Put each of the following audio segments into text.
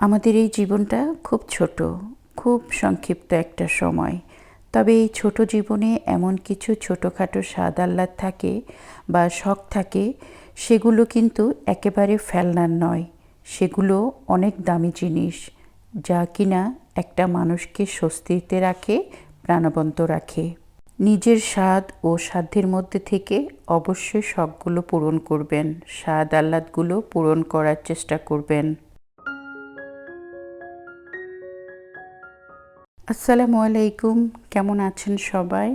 আমাদের এই জীবনটা খুব ছোট, খুব সংক্ষিপ্ত একটা সময়। তবে এই ছোট জীবনে এমন কিছু ছোটোখাটো স্বাদ আহ্লাদ থাকে বা শখ থাকে, সেগুলো কিন্তু একেবারে ফেলনার নয়। সেগুলো অনেক দামি জিনিস, যা কিনা একটা মানুষকে স্বস্তিতে রাখে, প্রাণবন্ত রাখে। নিজের স্বাদ ও সাধ্যের মধ্যে থেকে অবশ্যই শখগুলো পূরণ করবেন, স্বাদ আহ্লাদগুলো পূরণ করার চেষ্টা করবেন। আসসালামু আলাইকুম। কেমন আছেন সবাই?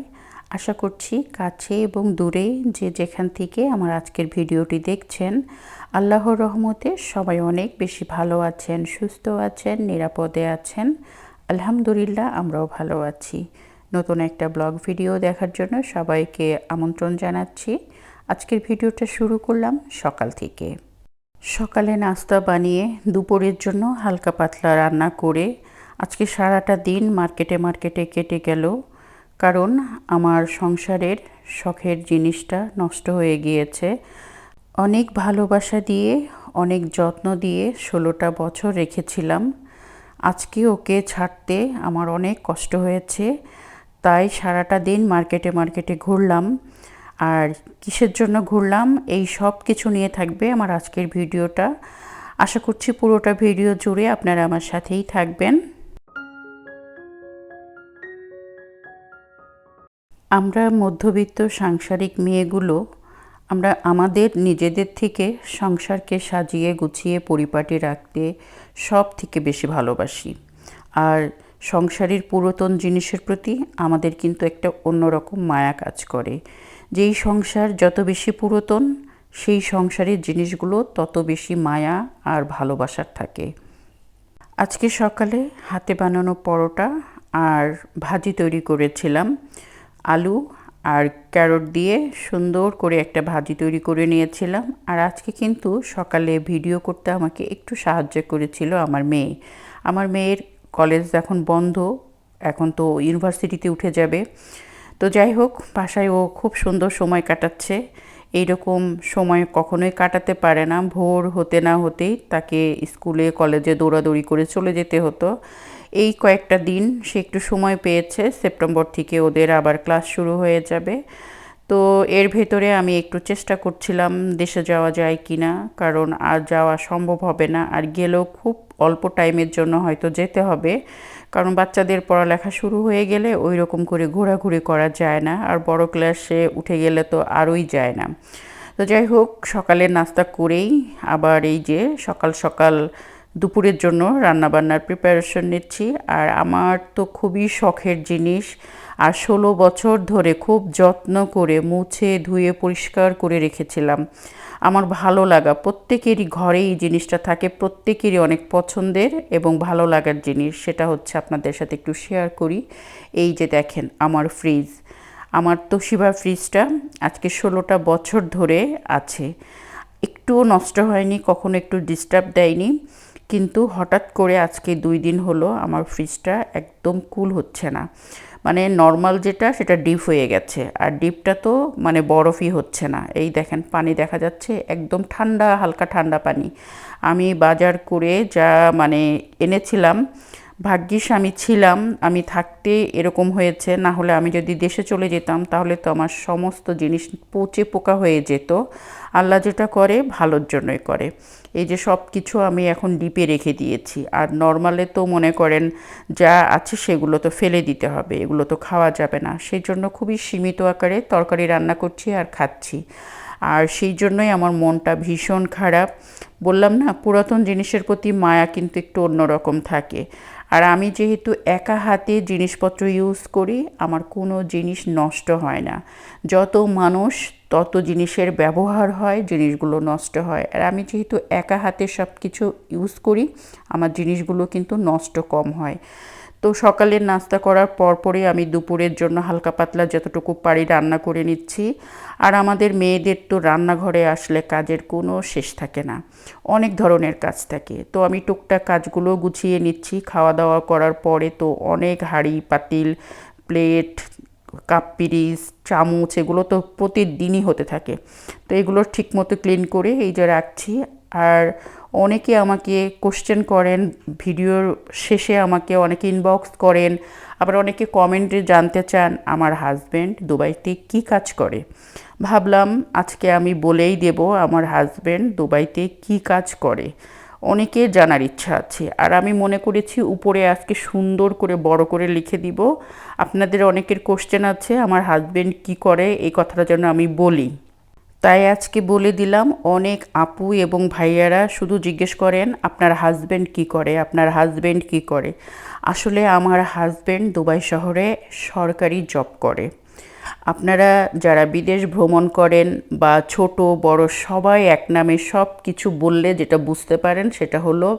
আশা করছি কাছে এবং দূরে যে যেখান থেকে আমার আজকের ভিডিওটি দেখছেন, আল্লাহর রহমতে সবাই অনেক বেশি ভালো আছেন, সুস্থ আছেন, নিরাপদে আছেন। আলহামদুলিল্লাহ, আমরাও ভালো আছি। নতুন একটা ব্লগ ভিডিও দেখার জন্য সবাইকে আমন্ত্রণ জানাচ্ছি। আজকের ভিডিওটা শুরু করলাম সকাল থেকে। সকালে নাস্তা বানিয়ে দুপুরের জন্য হালকা পাতলা রান্না করে আজকে সারাটা দিন মার্কেটে মার্কেটে কেটে গেল। কারণ আমার সংসারের শখের জিনিসটা নষ্ট হয়ে গিয়েছে। অনেক ভালোবাসা দিয়ে, অনেক যত্ন দিয়ে ষোলোটা বছর রেখেছিলাম। আজকে ওকে ছাড়তে আমার অনেক কষ্ট হয়েছে। তাই সারাটা দিন মার্কেটে মার্কেটে ঘুরলাম। আর কিসের জন্য ঘুরলাম? এই সব কিছু নিয়ে থাকবে আমার আজকের ভিডিওটা। আশা করছি পুরোটা ভিডিও জুড়ে আপনারা আমার সাথেই থাকবেন। আমরা মধ্যবিত্ত সাংসারিক মেয়েগুলো, আমরা আমাদের নিজেদের থেকে সংসারকে সাজিয়ে গুছিয়ে পরিপাটি রাখতে সব থেকে বেশি ভালোবাসি। আর সংসারের পুরাতন জিনিসের প্রতি আমাদের কিন্তু একটা অন্যরকম মায়া কাজ করে। যেই সংসার যত বেশি পুরাতন, সেই সংসারের জিনিসগুলো তত বেশি মায়া আর ভালোবাসার থাকে। আজকে সকালে হাতে বানানো পরোটা আর ভাজি তৈরি করেছিলাম। আলু আর ক্যারট দিয়ে সুন্দর করে একটা ভাজি তৈরি করে নিয়েছিলাম। আর আজকে কিন্তু সকালে ভিডিও করতে আমাকে একটু সাহায্য করেছিল আমার মেয়ে। আমার মেয়ের কলেজ এখন বন্ধ, এখন তো ইউনিভার্সিটিতে উঠে যাবে। তো যাই হোক, বাসায় ও খুব সুন্দর সময় কাটাচ্ছে। এইরকম সময় কখনোই কাটাতে পারে না। ভোর হতে না হতেই তাকে স্কুলে, কলেজে দৌড়াদৌড়ি করে চলে যেতে হতো। এই কয়েকটা দিন সে একটু সময় পেয়েছে, সেপ্টেম্বর থেকে ওদের আবার ক্লাস শুরু হয়ে যাবে। তো এর ভেতরে আমি একটু চেষ্টা করছিলাম দেশে যাওয়া যায় কি না কারণ আর যাওয়া সম্ভব হবে না। আর গেলেও খুব অল্প টাইমের জন্য হয়তো যেতে হবে, কারণ বাচ্চাদের পড়ালেখা শুরু হয়ে গেলে ওই রকম করে ঘোরাঘুরি করা যায় না, আর বড় ক্লাসে উঠে গেলে তো আরোই যায় না। তো যাই হোক সকালে নাস্তা করেই আবার এই যে সকাল সকাল দুপুরের জন্য রান্নাবান্নার প্রিপারেশন নিচ্ছি। আর আমার তো খুবই শখের জিনিস। আর ষোলো বছর ধরে খুব যত্ন করে মুছে, ধুয়ে, পরিষ্কার করে রেখেছিলাম। আমার ভালো লাগা, প্রত্যেকেরই ঘরে এই জিনিসটা থাকে, প্রত্যেকেরই অনেক পছন্দের এবং ভালো লাগার জিনিস। সেটা হচ্ছে আপনাদের সাথে একটু শেয়ার করি। এই যে দেখেন, আমার ফ্রিজ আমার তো তোশিবা ফ্রিজটা আজকে ষোলোটা বছর ধরে আছে। একটুও নষ্ট হয়নি, কখনো একটু ডিস্টার্ব দেয়নি। কিন্তু হঠাৎ করে আজকে দুই দিন হলো আমার ফ্রিজটা একদম কুল হচ্ছে না। মানে নর্মাল যেটা, সেটা ডিপ হয়ে গেছে। আর ডিপটা তো মানে বরফই হচ্ছে না। এই দেখেন, পানি দেখা যাচ্ছে একদম ঠান্ডা, হালকা ঠান্ডা পানি। আমি বাজার করে যা মানে এনেছিলাম ভাগ্যিস আমি ছিলাম, আমি থাকতে এরকম হয়েছে, না হলে আমি যদি দেশে চলে যেতাম, তাহলে তো আমার সমস্ত জিনিস পচে পোকা হয়ে যেত। আল্লাহ যেটা করে, ভালোর জন্যই করে। এই যে সব কিছু আমি এখন ডিপে রেখে দিয়েছি। আর নর্মালে তো মনে করেন, যা আছে সেগুলো তো ফেলে দিতে হবে, এগুলো তো খাওয়া যাবে না। সেই জন্য খুবই সীমিত আকারে তরকারি রান্না করছি আর খাচ্ছি। আর সেই জন্যই আমার মনটা ভীষণ খারাপ। বললাম না, পুরাতন জিনিসের প্রতি মায়া কিন্তু একটু অন্যরকম থাকে। আর আমি যেহেতু একা হাতে জিনিসপত্র ইউজ করি, আমার কোনো জিনিস নষ্ট হয় না। যত মানুষ, তত জিনিসের ব্যবহার হয়, জিনিসগুলো নষ্ট হয়। আর আমি যেহেতু একা হাতে সব কিছু ইউজ করি, আমার জিনিসগুলো কিন্তু নষ্ট কম হয়। তো সকালের নাস্তা করার পরপরই আমি দুপুরের জন্য হালকা পাতলা যতটুকু পারি রান্না করে নিচ্ছি। আর আমাদের মেয়েদের তো রান্নাঘরে আসলে কাজের কোনো শেষ থাকে না। অনেক ধরনের কাজ থাকে। তো আমি টুকটাক কাজগুলো গুছিয়ে নিচ্ছি। খাওয়া দাওয়া করার পরে তো অনেক হাঁড়ি, পাতিল, প্লেট, কাপ পিরিস, চামচ এগুলো তো প্রতিদিনই হতে থাকে। তো এগুলো ঠিকমতো ক্লিন করে এই যে রাখছি। আর অনেকে আমাকে কোশ্চেন করেন ভিডিওর শেষে আমাকে অনেকে ইনবক্স করেন, আবার অনেকে কমেন্টে জানতে চান, আমার হাজব্যান্ড দুবাইতে কি কাজ করে? ভাবলাম, আজকে আমি বলেই দেব, আমার হাজব্যান্ড দুবাইতে কি কাজ করে? অনেকে জানার ইচ্ছা আছে, আর আমি মনে করেছি উপরে আজকে সুন্দর করে, বড় করে লিখে দিব। আপনাদের অনেকের কোশ্চেন আছে, আমার হাজব্যান্ড কি করে? এই কথাটা যেন আমি বলি। তাই আজকে বলে দিলাম, অনেক আপু এবং ভাইয়ারা শুধু জিজ্ঞেস করেন, আপনার হাজব্যান্ড কি করে? আপনার হাজব্যান্ড কি করে? আসলে আমার হাজব্যান্ড দুবাই শহরে সরকারি জব করে। আপনারা যারা বিদেশ ভ্রমণ করেন বা ছোট, বড়, সবাই এক নামে সব কিছু বললে যেটা বুঝতে পারেন, সেটা হলো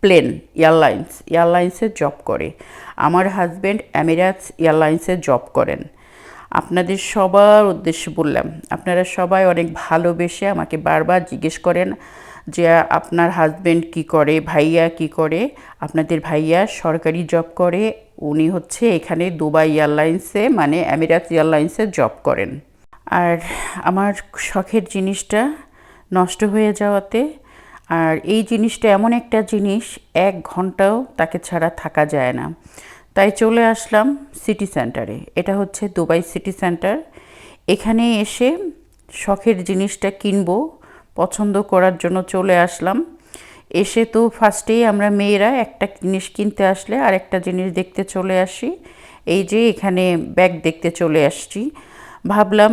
প্লেন, এয়ারলাইন্স। এয়ারলাইন্সে জব করে। আমার হাজব্যান্ড অ্যামিরাটস এয়ারলাইন্সে জব করেন। আপনাদের সবার উদ্দেশ্যে বললাম, আপনারা সবাই অনেক ভালোবেসে আমাকে বারবার জিজ্ঞেস করেন যে আপনার হাজব্যান্ড কি করে, ভাইয়া কি করে, আপনাদের ভাইয়া সরকারি জব করে, উনি হচ্ছে এখানে দুবাই এয়ারলাইন্সে মানে অ্যামিরাটস এয়ারলাইন্সে জব করেন। আর আমার শখের জিনিসটা নষ্ট হয়ে যাওয়াতে, আর এই জিনিসটা এমন একটা জিনিস, এক ঘন্টাও তাকে ছাড়া থাকা যায় না। তাই চলে আসলাম সিটি সেন্টারে এটা হচ্ছে দুবাই সিটি সেন্টার এখানে এসে শখের জিনিসটা কিনবো, পছন্দ করার জন্য চলে আসলাম। এসে তো ফার্স্টেই আমরা মেয়েরা একটা জিনিস কিনতে আসলে আর একটা জিনিস দেখতে চলে আসি। এই যে এখানে ব্যাগ দেখতে চলে আসছি। ভাবলাম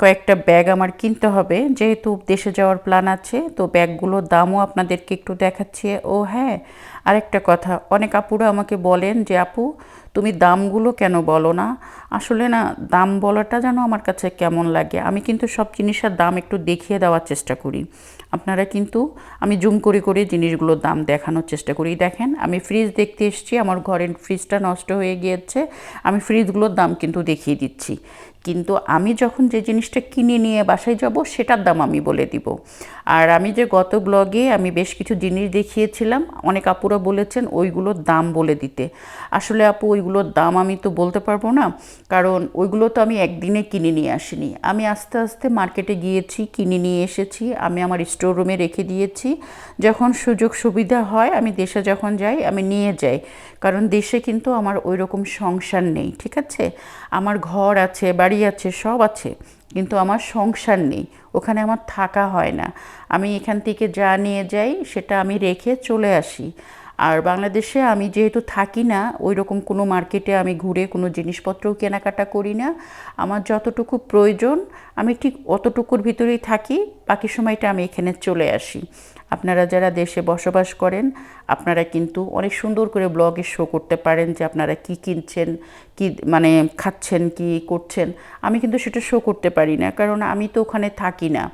কয়েকটা ব্যাগ আমার কিনতে হবে। যেহেতু দেশে যাওয়ার প্ল্যান আছে, তো ব্যাগগুলোর দামও আপনাদেরকে একটু দেখাচ্ছি। ও হ্যাঁ আরেকটা কথা, অনেক আপুরা আমাকে বলেন যে, আপু, তুমি দামগুলো কেন বলো না? আসলে না, দাম বলাটা যেন আমার কাছে কেমন লাগে, আমি কিন্তু সব জিনিসের দাম একটু দেখিয়ে দেওয়ার চেষ্টা করি। আপনারা কিন্তু, আমি জুম করে করে জিনিসগুলোর দাম দেখানোর চেষ্টা করি। দেখেন, আমি ফ্রিজ দেখতে এসেছি, আমার ঘরের ফ্রিজটা নষ্ট হয়ে গিয়েছে, আমি ফ্রিজগুলোর দাম কিন্তু দেখিয়ে দিচ্ছি। কিন্তু আমি যখন যে জিনিসটা কিনে নিয়ে বাসায় যাব, সেটার দাম আমি বলে দিব। আর আমি যে গত ব্লগে আমি বেশ কিছু জিনিস দেখিয়েছিলাম, অনেক আপুরা বলেছেন, ওইগুলোর দাম বলে দিতে। আসলে আপু, ওইগুলোর দাম আমি তো বলতে পারব না, কারণ ওইগুলো তো আমি একদিনে কিনে নিয়ে আসিনি। আমি আস্তে আস্তে মার্কেটে গিয়েছি, কিনে নিয়ে এসেছি, আমি আমার স্টোর রুমে রেখে দিয়েছি। যখন সুযোগ সুবিধা হয়, আমি দেশে যখন যাই, আমি নিয়ে যাই, কারণ দেশে কিন্তু আমার ওই রকম সংসার নেই, ঠিক আছে? আমার ঘর আছে, বাড়ি আছে, সব আছে, কিন্তু আমার সংসার নেই, ওখানে আমার থাকা হয় না। আমি এখান থেকে যা নিয়ে যাই, সেটা আমি রেখে চলে আসি। আর বাংলাদেশে আমি যেহেতু থাকি না ওই রকম কোনো মার্কেটে আমি ঘুরে কোনো জিনিসপত্রও কেনাকাটা করি না। আমার যতটুকু প্রয়োজন, আমি ঠিক অতটুকুর ভিতরেই থাকি, বাকি সময়টা আমি এখানে চলে আসি। আপনারা যারা দেশে বসবাস করেন, আপনারা কিন্তু অনেক সুন্দর করে ব্লগে শো করতে পারেন যে আপনারা কি কিনছেন, কি মানে খাচ্ছেন, কি করছেন। আমি কিন্তু সেটা শো করতে পারি না, কারণ আমি তো ওখানে থাকি না।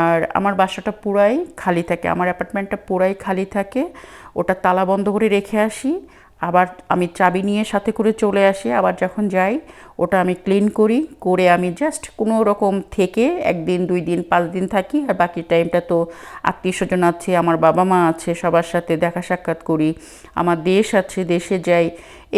আর আমার বাসাটা পুরাই খালি থাকে, আমার অ্যাপার্টমেন্টটা পুরাই খালি থাকে। ওটা তালা বন্ধ করে রেখে আসি, আবার আমি চাবি নিয়ে সাথে করে চলে আসি, আবার যখন যাই ওটা আমি ক্লিন করি, করে আমি জাস্ট কোনো রকম থেকে একদিন, দুই দিন, পাঁচ দিন থাকি, আর বাকি টাইমটা তো আত্মীয় স্বজন আছে, আমার বাবা মা আছে, সবার সাথে দেখা সাক্ষাৎ করি, আমার দেশ আছে, দেশে যাই,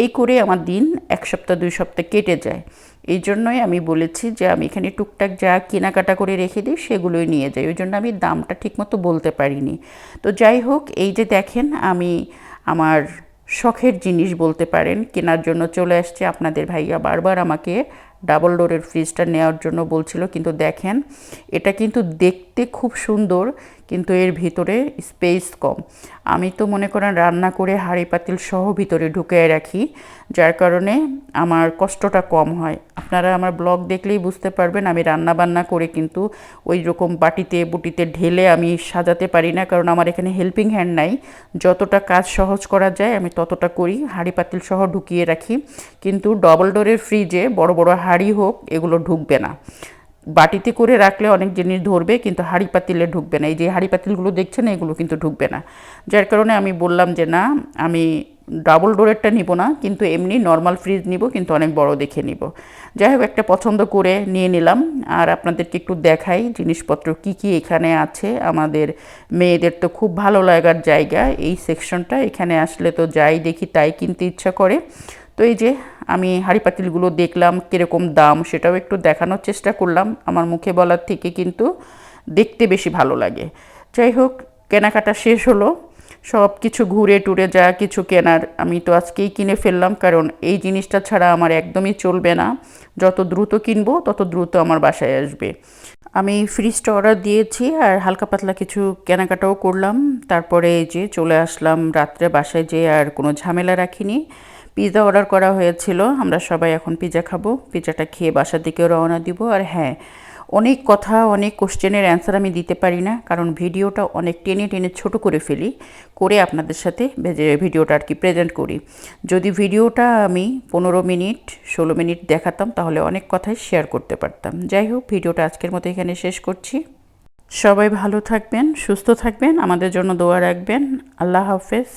এই করে আমার দিন এক সপ্তাহ, দুই সপ্তাহ কেটে যায়। এই জন্যই আমি বলেছি যে আমি এখানে টুকটাক যা কেনাকাটা করে রেখে দিই সেগুলোই নিয়ে যাই। ওই জন্য আমি দামটা ঠিকমতো বলতে পারিনি। তো যাই হোক, এই যে দেখেন, আমি আমার শখের জিনিস বলতে পারেন, কেনার জন্য চলে আসছে আপনাদের ভাইয়া বারবার আমাকে ডাবল ডোরের ফ্রিজটা নেওয়ার জন্য বলছিল। কিন্তু দেখেন, এটা কিন্তু দেখতে খুব সুন্দর। কিন্তু এর ভিতরে স্পেস কম। আমি তো মনে করেন রান্না করে হাঁড়ি পাতিল সহ ভিতরে ঢুকে রাখি, যার কারণে আমার কষ্টটা কম হয়। আপনারা আমার ব্লগ দেখলেই বুঝতে পারবেন, আমি রান্না বান্না করে কিন্তু ওই রকম বাটিতে, বুটিতে ঢেলে আমি সাজাতে পারি না, কারণ আমার এখানে হেল্পিং হ্যান্ড নাই। যতটা কাজ সহজ করা যায়, আমি ততটা করি, হাঁড়ি পাতিল সহ ঢুকিয়ে রাখি। কিন্তু ডবল ডোরের ফ্রিজে বড় বড় হাঁড়ি হোক, এগুলো ঢুকবে না। বাটিতে করে রাখলে অনেক জিনিস ধরবে, কিন্তু হাঁড়ি পাতিলে ঢুকবে না। এই যে হাঁড়ি পাতিলগুলো দেখছেন এগুলো কিন্তু ঢুকবে না। যার কারণে আমি বললাম যে, না, আমি ডাবল ডোরেরটা নিব না, কিন্তু এমনি নর্মাল ফ্রিজ নিব, কিন্তু অনেক বড় দেখে নিব। যাই হোক, একটা পছন্দ করে নিয়ে নিলাম। আর আপনাদেরকে একটু দেখাই, জিনিসপত্র কি কি এখানে আছে। আমাদের মেয়েদের তো খুব ভালো লাগার জায়গা। এই সেকশনটা এখানে আসলে তো যাই দেখি, তাই কিনতে ইচ্ছা করে। তো এই যে আমি হাঁড়ি পাতিলগুলো দেখলাম, কীরকম দাম সেটাও একটু দেখানোর চেষ্টা করলাম। আমার মুখে বলার থেকে কিন্তু দেখতে বেশি ভালো লাগে। যাই হোক, কেনাকাটা শেষ হলো। সব কিছু ঘুরে টুরে যা কিছু কেনার আমি তো আজকেই কিনে ফেললাম, কারণ এই জিনিসটা ছাড়া আমার একদমই চলবে না। যত দ্রুত কিনবো, তত দ্রুত আমার বাসায় আসবে। আমি ফ্রিজটা অর্ডার দিয়েছি আর হালকা পাতলা কিছু কেনাকাটাও করলাম। তারপরে যে চলে আসলাম, রাত্রে বাসায় যেয়ে আর কোনো ঝামেলা রাখিনি। পিৎজা অর্ডার করা হয়েছিল। আমরা সবাই এখন পিৎজা খাব। পিৎজাটা খেয়ে বাসার দিকেও রওনা দিব। আর হ্যাঁ অনেক কথা, অনেক কোশ্চেনের অ্যান্সার আমি দিতে পারি না, কারণ ভিডিওটা অনেক টেনে টেনে ছোট করে ফেলি, করে আপনাদের সাথে ভিডিওটা আর কি প্রেজেন্ট করি। যদি ভিডিওটা আমি পনেরো মিনিট, ষোলো মিনিট দেখাতাম, তাহলে অনেক কথাই শেয়ার করতে পারতাম। যাই হোক, ভিডিওটা আজকের মতো এখানে শেষ করছি। সবাই ভালো থাকবেন, সুস্থ থাকবেন। আমাদের জন্য দোয়া রাখবেন। আল্লাহ হাফেজ।